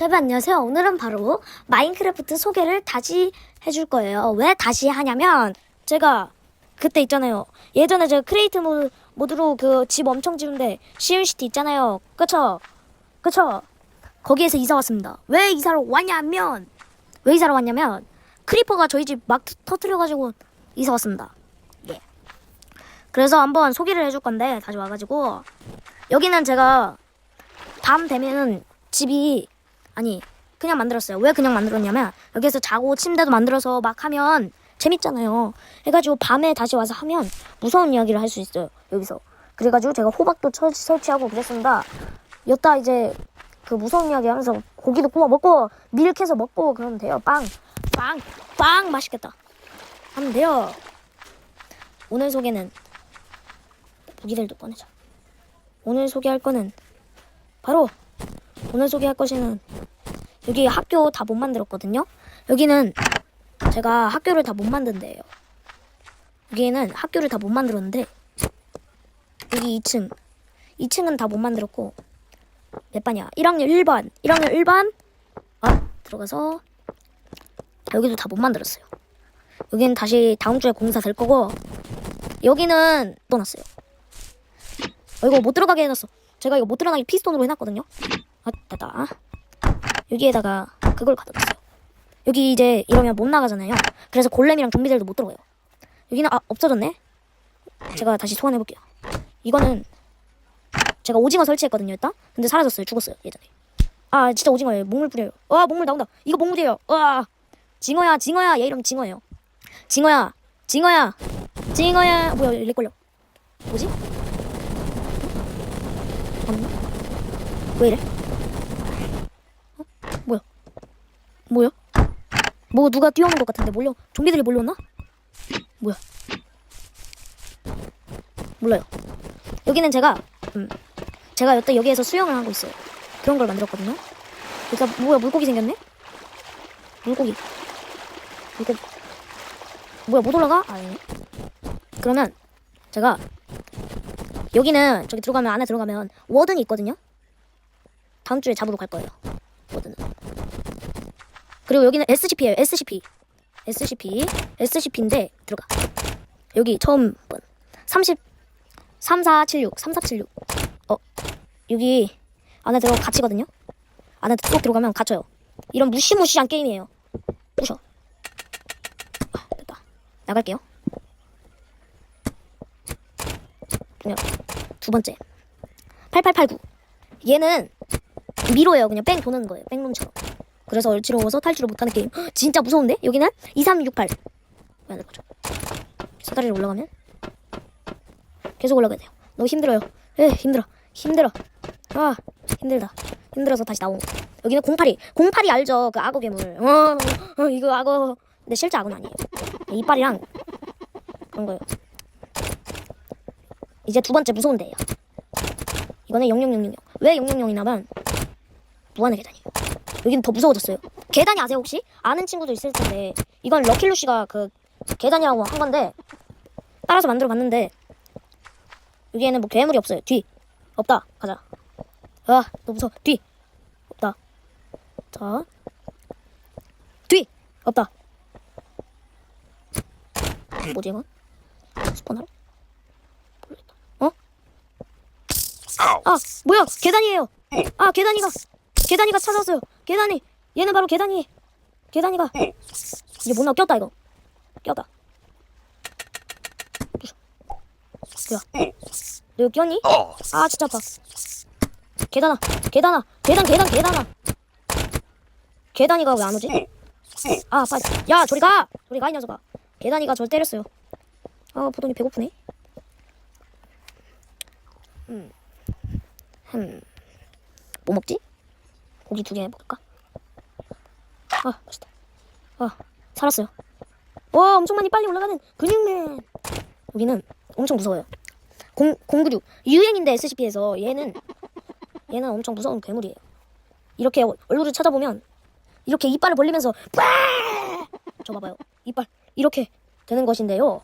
여러분 안녕하세요. 오늘은 바로 마인크래프트 소개를 다시 해줄 거예요. 왜 다시 하냐면 제가 그때 있잖아요. 예전에 제가 크리에이트 모, 모드 로 그 집 엄청 지은데 시윤시티 있잖아요. 그쵸? 그쵸? 거기에서 이사 왔습니다. 왜 이사를 왔냐면 왜 이사를 왔냐면 크리퍼가 저희 집 막 터트려가지고 이사 왔습니다. 예. 그래서 한번 소개를 해줄 건데 다시 와가지고 여기는 제가 밤 되면은 집이 아니 그냥 만들었어요. 왜 그냥 만들었냐면 여기서 자고 침대도 만들어서 막 하면 재밌잖아요. 해가지고 밤에 다시 와서 하면 무서운 이야기를 할 수 있어요. 여기서. 그래가지고 제가 호박도 처- 설치하고 그랬습니다. 여따 이제 그 무서운 이야기 하면서 고기도 구워 먹고 밀 캐서 먹고 그러면 돼요. 빵, 빵, 빵 맛있겠다. 하면 돼요. 오늘 소개는 무기들도 꺼내자. 오늘 소개할 거는 바로 오늘 소개할 것은 여기 학교 다 못 만들었거든요. 여기는 제가 학교를 다 못 만든대요. 여기는 학교를 다 못 만들었는데 여기 2층 2층은 다 못 만들었고 몇 반이야? 1학년 1반 1학년 1반 아 들어가서 여기도 다 못 만들었어요. 여기는 다시 다음 주에 공사 될 거고 여기는 떠났어요. 어, 이거 못 들어가게 해놨어. 제가 이거 못 들어가게 피스톤으로 해놨거든요. 아, 됐다. 여기에다가 그걸 가져놨어요. 여기 이제 이러면 못 나가잖아요. 그래서 골렘이랑 좀비들도 못 들어가요. 여기는 아 없어졌네. 제가 다시 소환해 볼게요. 이거는 제가 오징어 설치했거든요, 일단. 근데 사라졌어요. 죽었어요, 예전에. 아, 진짜 오징어예요. 목물 뿌려요. 와, 목물 나온다. 이거 목물이에요. 와, 징어야, 징어야. 얘 이름 징어예요. 징어야, 징어야, 징어야. 뭐야, 렉 걸려. 뭐지? 없나? 왜 이래? 어? 뭐야? 뭐야? 뭐 누가 뛰어오는 것 같은데 몰려 좀비들이 몰려왔나? 뭐야? 몰라요. 여기는 제가 음 제가 여태 여기에서 수영을 하고 있어요. 그런 걸 만들었거든요. 그러니까 뭐야 물고기 생겼네? 물고기. 물고기. 뭐야 못 올라가? 아, 아니네. 그러면 제가 여기는 저기 들어가면 안에 들어가면 워든이 있거든요. 다음 주에 잡으러 갈 거예요. 그리고 여기는 SCP예요. SCP. SCP. SCP인데 들어가. 여기 처음 번. 30 3476 3476. 어. 여기 안에 들어가 갇히거든요. 안에 쏙 들어가면 갇혀요. 이런 무시무시한 게임이에요. 부셔. 아, 됐다. 나갈게요. 그냥 두 번째. 8889. 얘는 미로예요. 그냥 뺑 도는 거예요. 뺑룸처럼. 그래서 얼지러워서 탈출을 못하는 게임. 헉, 진짜 무서운데? 여기는 2368. 왜안 될 거죠? 사다리를 올라가면 계속 올라가야 돼요. 너무 힘들어요. 에 힘들어. 힘들어. 아 힘들다. 힘들어서 다시 나오는 거. 여기는 082. 082 알죠? 그 악어 괴물. 어, 어 이거 악어. 근데 실제 악어는 아니에요. 이빨이랑 그런 거예요. 이제 두 번째 무서운 데예요. 이거는 00000. 왜 000이냐면 무한의 계단이에요. 여기는 더 무서워졌어요. 계단이 아세요 혹시? 아는 친구도 있을 텐데 이건 럭킬루 씨가 그 계단이라고 한 건데 따라서 만들어 봤는데 여기에는 뭐 괴물이 없어요. 뒤 없다. 가자. 아, 너무 무서워. 뒤 없다. 자, 뒤 없다. 뭐지 이건? 스포너? 어? 아, 뭐야? 계단이에요. 아, 계단이가 계단이가 찾았어요. 계단이 얘는 바로 계단이 계단이가 이제 못 나와 꼈다 이거 꼈다. 뭐야? 너 여기 꼈니? 아 진짜 아파. 계단아, 계단아, 계단, 계단, 계단아. 계단이가 왜 안 오지? 아, 빨리. 야, 저리 가! 저리 가, 이 녀석아. 계단이가 절 때렸어요. 아, 보더니 배고프네. 음. 흠. 뭐 먹지? 고기 두 개 먹을까? 아, 맛있다. 아, 살았어요. 와, 엄청 많이 빨리 올라가는 근육맨. 여기는 엄청 무서워요. 공, 공구류. 유행인데 SCP에서 얘는 얘는 엄청 무서운 괴물이에요. 이렇게 얼- 얼굴을 찾아보면 이렇게 이빨을 벌리면서! 저 봐봐요. 이빨 이렇게 되는 것인데요.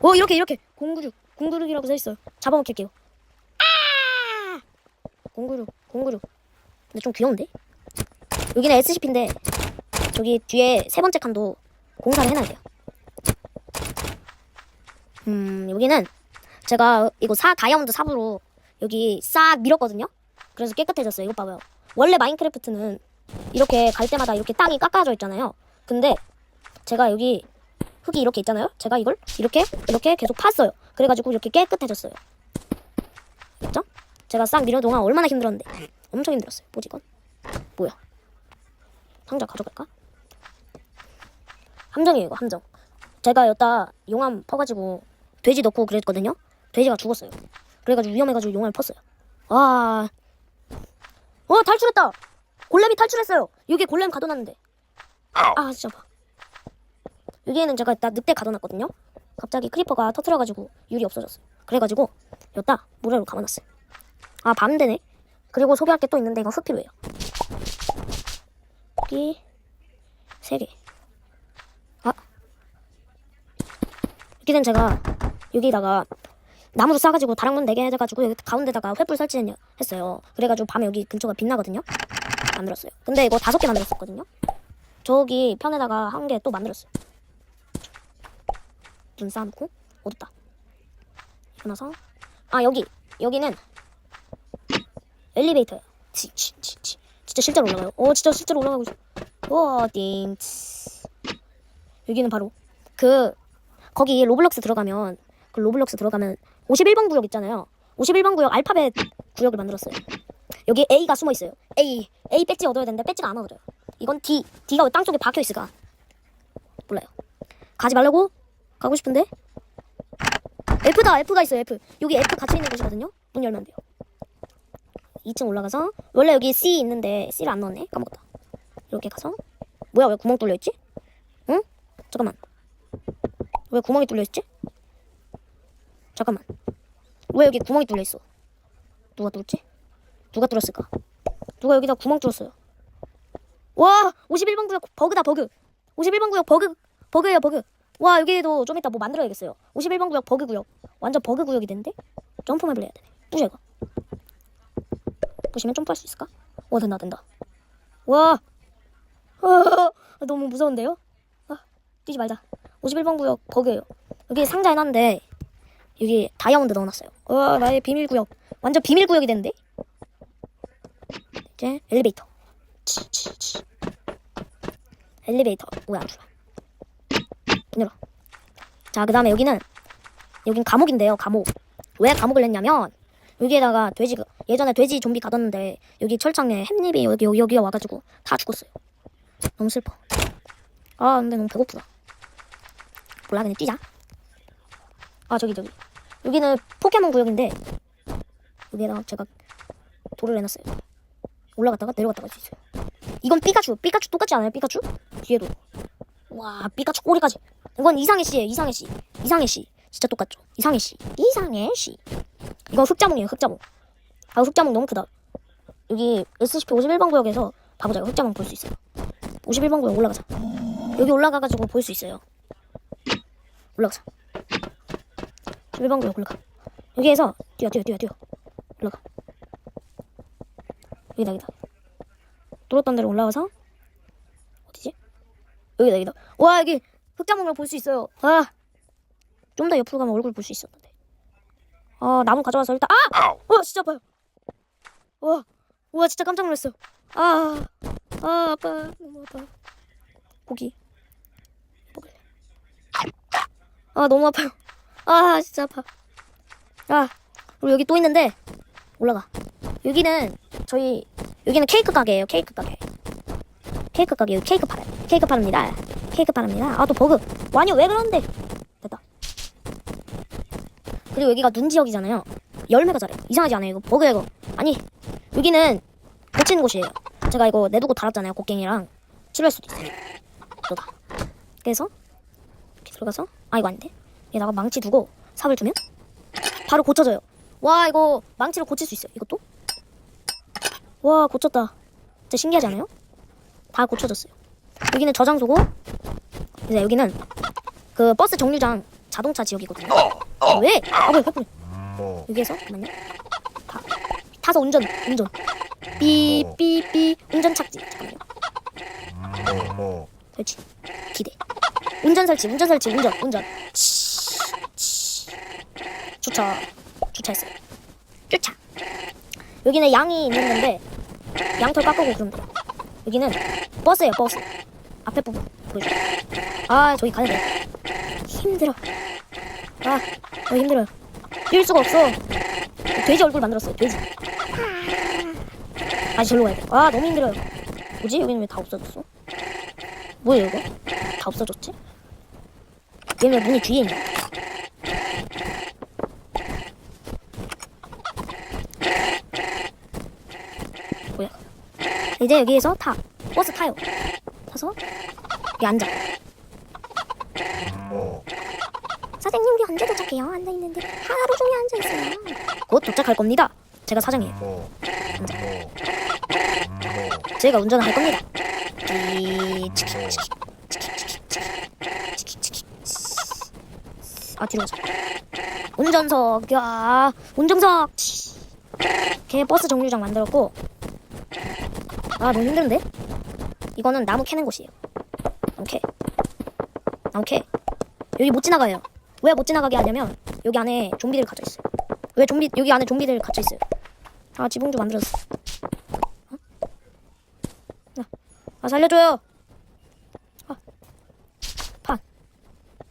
오 이렇게 이렇게 공구류 공구류이라고 써 있어요. 잡아먹힐게요. 아! 공구류 공구류 근데 좀 귀여운데? 여기는 SCP인데 저기 뒤에 세 번째 칸도 공사를 해놔야 돼요. 음 여기는 제가 이거 사 다이아몬드 삽으로 여기 싹 밀었거든요. 그래서 깨끗해졌어요. 이거 봐봐요. 원래 마인크래프트는 이렇게 갈 때마다 이렇게 땅이 깎아져 있잖아요. 근데 제가 여기 흙이 이렇게 있잖아요. 제가 이걸 이렇게 이렇게 계속 팠어요. 그래가지고 이렇게 깨끗해졌어요. 됐죠? 제가 싹 밀어 동안 얼마나 힘들었는데 엄청 힘들었어요. 뭐지 이건? 뭐야? 상자 가져갈까? 함정이에요 이거 함정. 제가 여기다 용암 퍼가지고 돼지 넣고 그랬거든요. 돼지가 죽었어요. 그래가지고 위험해가지고 용암을 펐어요. 와, 어 탈출했다. 골렘이 탈출했어요. 여기 골렘 가둬놨는데. 아 진짜 봐. 여기에는 제가 일단 늑대 가둬놨거든요. 갑자기 크리퍼가 터트려가지고 유리 없어졌어요. 그래가지고 여기다 모래로 감아놨어요. 아 밤 되네. 그리고 소개할 게 또 있는데 흙 필요해요. 여기 세 개. 아 여기는 제가 여기다가 나무도 싸가지고 다락문 4개 해가지고 여기 가운데다가 횃불 설치했어요. 그래가지고 밤에 여기 근처가 빛나거든요. 만들었어요. 근데 이거 다섯 개 만들었었거든요. 저기 편에다가 한 개 또 만들었어요. 눈 쌓아놓고 어둡다. 일어나서 아 여기 여기는 엘리베이터예요. 치, 치, 치, 치. 진짜 실제로 올라가요. 어 진짜 실제로 올라가고 있어. 와 띵. 여기는 바로 그 거기 로블록스 들어가면 그 로블록스 들어가면 51번 구역 있잖아요. 51번 구역 알파벳 구역을 만들었어요. 여기 A가 숨어 있어요. A A 배지 얻어야 되는데 배지가 안 얻어요. 이건 D D가 왜땅 속에 박혀 있을까? 몰라요. 가지 말라고 가고 싶은데 F다 F가 있어요 F 여기 F 갇혀 있는 곳이거든요. 문 열면 돼요. 2층 올라가서 원래 여기 C 있는데 C를 안 넣었네 까먹었다. 이렇게 가서 뭐야 왜 구멍 뚫려 있지? 응? 잠깐만. 왜 구멍이 뚫려 있지? 잠깐만. 왜 여기 구멍이 뚫려 있어? 누가 뚫었지? 누가 뚫었을까? 누가 여기다 구멍 뚫었어요? 와, 51번 구역 버그다 버그. 51번 구역 버그 버그예요 버그. 와 여기도 좀 이따 뭐 만들어야겠어요. 51번 구역 버그 구역. 완전 버그 구역이 됐는데 점프맵을 해야 되네. 부셔 이거. 보시면 점프할 수 있을까? 와 된다 된다. 와, 아, 너무 무서운데요? 아, 뛰지 말자. 51번 구역 버그예요. 여기 상자 해놨는데 여기 다이아몬드 넣어놨어요. 와 나의 비밀 구역. 완전 비밀 구역이 됐는데. 이제 엘리베이터. 치, 치, 치. 엘리베이터 왜안 들어? 문 열어. 자, 그 다음에 여기는 여긴 감옥인데요. 감옥. 왜 감옥을 냈냐면 여기에다가 돼지 예전에 돼지 좀비 가뒀는데 여기 철창에 햄립이 여기 여기 여기 와가지고 다 죽었어요. 너무 슬퍼. 아, 근데 너무 배고프다. 몰라, 그냥 뛰자. 아, 저기 저기. 여기는 포켓몬 구역인데 여기에다가 제가 돌을 해놨어요. 올라갔다가 내려갔다가 할수 있어요. 이건 삐까츄. 삐까츄 똑같지 않아요? 삐까츄? 뒤에도. 와, 삐까츄 꼬리까지. 이건 이상해 씨예요. 이상해 씨. 이상해 씨. 진짜 똑같죠? 이상해 씨. 이상해 씨. 이건 흑자몽이에요. 흑자몽. 아, 흑자몽 너무 크다. 여기 SCP 51번 구역에서. 이거 흑자몽 볼 수 있어요. 51번 구역 올라가자. 여기 올라가가지고 볼 수 있어요. 올라가자. 51번 구역 올라가. 여기에서 뛰어, 뛰어, 뛰어, 뛰어. 올라가. 여기다, 여기다. 뚫었던 데로 올라와서 어디지? 여기다 여기다 와 여기 흑자몽을 볼 수 있어요 아 좀 더 옆으로 가면 얼굴 볼 수 있었 아 나무 가져와서 일단 아! 와 진짜 아파요 와, 와 진짜 깜짝 놀랐어요 아, 아 아파 너무 아파 고기 먹을래 아 너무 아파요 아 진짜 아파 아 그리고 여기 또 있는데 올라가 여기는 저희 여기는 케이크 가게예요. 케이크 가게. 케이크 가게 여기 케이크 팔아요. 케이크 파랍니다. 케이크 파랍니다. 아 또 버그. 와니 왜 그러는데? 그리고 여기가 눈 지역이잖아요. 열매가 잘해. 이상하지 않아요? 이거 버그야 이거. 아니 여기는 고치는 곳이에요. 제가 이거 내두고 달았잖아요. 곡괭이랑 치료할 수도 있어요. 또다. 그래서 이렇게 들어가서 아 이거 아닌데? 여기다가 망치 두고 삽을 두면 바로 고쳐져요. 와 이거 망치로 고칠 수 있어요. 이것도? 와 고쳤다 진짜 신기하지 않아요? 다 고쳐졌어요 여기는 저장소고 이제 여기는 그 버스 정류장 자동차 지역이거든요 아, 왜? 아왜? 왜, 왜, 여기에서? 잠깐만요 타, 타서 운전 운전. 삐삐삐. 운전 착지. 잠깐만요. 설치. 기대. 운전 설치 운전 설치 운전 운전. 치, 치. 주차 주차했어요. 주차 여기는 양이 있는 건데 양털 깎고 그러면 돼요. 여기는 버스예요 버스. 앞에 부분 보여줘 아 저기 가야 돼. 힘들어. 아 너무 힘들어요. 뛸 수가 없어. 돼지 얼굴 만들었어요 돼지. 다시 절로 가야 돼 아 너무 힘들어요. 뭐지? 여기는 왜 다 없어졌어? 뭐예요 이거? 다 없어졌지? 얘는 왜 문이 뒤에 있냐? 뭐야? 이제 여기에서 타. 버스 타요. 타서 여기 앉아 사장님 우리 언제 도착해요? 앉아 있는데 하루 종일 앉아 있어요. 곧 도착할 겁니다. 제가 사장이에요. 제가 운전을 할 겁니다. 찌, 치키, 치키, 치키, 치키, 치키, 치키, 치키. 아 뒤로 가자. 운전석, 야, 운전석. 치. 이렇게 버스 정류장 만들었고. 아 너무 힘든데? 이거는 나무 캐는 곳이에요. 나무 캐. 나무 캐. 여기 못 지나가요. 왜 못 지나가게 하냐면 여기 안에 좀비들 갇혀 있어요. 왜 좀비 여기 안에 좀비들 갇혀 있어요. 아 지붕 좀 만들었어. 어? 아, 아 살려줘요. 아, 판.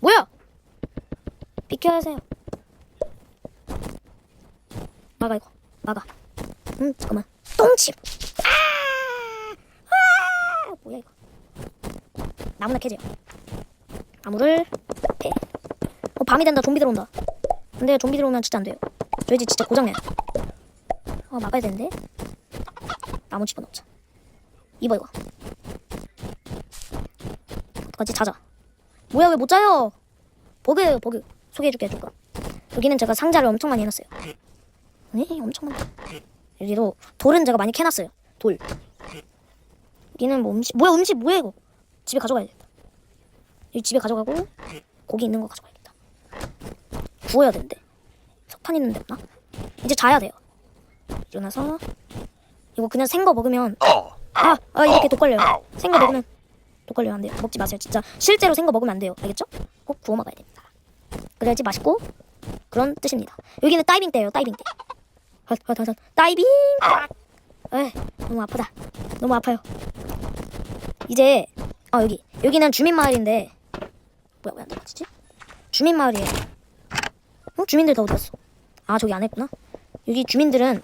뭐야? 비켜야 하세요. 막아 이거. 막아. 음 잠깐만. 똥침. 아! 아! 뭐야 이거? 나무나 캐세요. 나무를 패. 어, 밤이 된다. 좀비 들어온다. 근데 좀비 들어오면 진짜 안 돼요. 저희 집 진짜 고장내. 어, 막아야 되는데. 나무 집어넣자. 입어 이거. 어떡하지? 자자. 뭐야 왜 못 자요? 버그예요 버그. 소개해줄게 해줄까? 여기는 제가 상자를 엄청 많이 해놨어요. 네, 엄청 많다. 여기도 돌은 제가 많이 캐놨어요. 돌. 여기는 뭐 음식 뭐야 음식 뭐야 이거? 집에 가져가야겠다. 여기 집에 가져가고 고기 있는 거 가져가야겠다. 구워야 되는데 석탄 있는 데 없나? 이제 자야 돼요. 일어나서 이거 그냥 생거 먹으면 아, 아 이렇게 독 걸려요. 생거 먹으면 독 걸려요 안 돼요. 먹지 마세요. 진짜 실제로 생거 먹으면 안 돼요. 알겠죠? 꼭 구워 먹어야 됩니다. 그래야지 맛있고 그런 뜻입니다. 여기는 다이빙 때예요. 다이빙 때. 아, 아, 아, 아, 다이빙. 에 너무 아프다. 너무 아파요. 이제 아 여기 여기는 주민 마을인데 뭐야 왜 안 들어가지지? 주민 마을이에요. 어 주민들 다 어디 갔어? 아 저기 안에 있구나. 여기 주민들은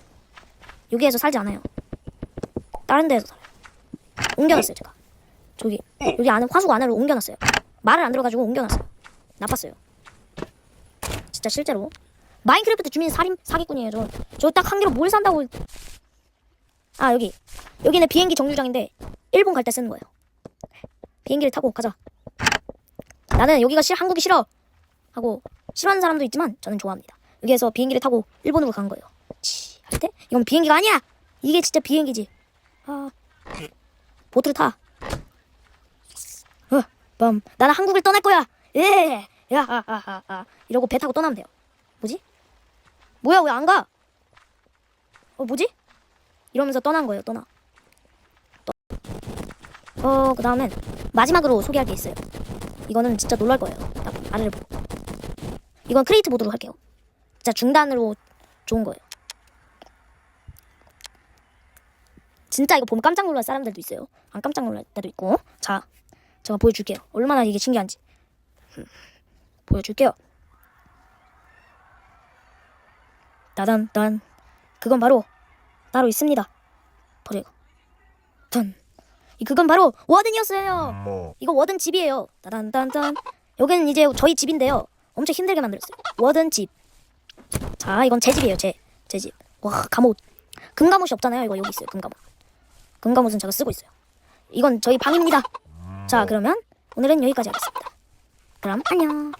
여기에서 살지 않아요. 다른 데에서 살아요. 옮겨놨어요 제가. 저기 여기 안에 화수 안으로 옮겨놨어요. 말을 안 들어가지고 옮겨놨어요. 나빴어요. 진짜 실제로 마인크래프트 주민 살인 사기꾼이에요. 저 저 딱 한 개로 뭘 산다고? 아 여기 여기는 비행기 정류장인데 일본 갈 때 쓰는 거예요. 비행기를 타고 가자. 나는 여기가 싫 한국이 싫어 하고 싫어하는 사람도 있지만 저는 좋아합니다. 여기에서 비행기를 타고 일본으로 간 거예요. 치, 할 때? 이건 비행기가 아니야. 이게 진짜 비행기지. 아, 보트를 타. 어, 밤. 나는 한국을 떠날 거야. 예, 야, 아, 아, 아, 아. 이러고 배 타고 떠나면 돼요. 뭐지? 뭐야, 왜 안 가? 어, 뭐지? 이러면서 떠난 거예요. 떠나. 떠. 어, 그 다음엔 마지막으로 소개할 게 있어요. 이거는 진짜 놀랄 거예요. 딱 아래를 보고. 이건 크리에이트 모드로 할게요. 진짜 중단으로 좋은 거예요. 진짜 이거 보면 깜짝 놀랄 사람들도 있어요. 안 깜짝 놀랄 때도 있고. 자, 제가 보여줄게요. 얼마나 이게 신기한지. 음, 보여줄게요. 따단, 단. 그건 바로 따로 있습니다. 바로 이거. 단. 이 그건 바로 워든이었어요. 이거 워든 집이에요. 따단딴딴. 여기는 이제 저희 집인데요. 엄청 힘들게 만들었어요. 워든 집. 자, 이건 제 집이에요. 제, 제 집. 와, 감옷. 금감옷이 없잖아요. 이거 여기 있어요. 금감옷. 금감옷은 제가 쓰고 있어요. 이건 저희 방입니다. 자, 그러면 오늘은 여기까지 하겠습니다. 그럼 안녕.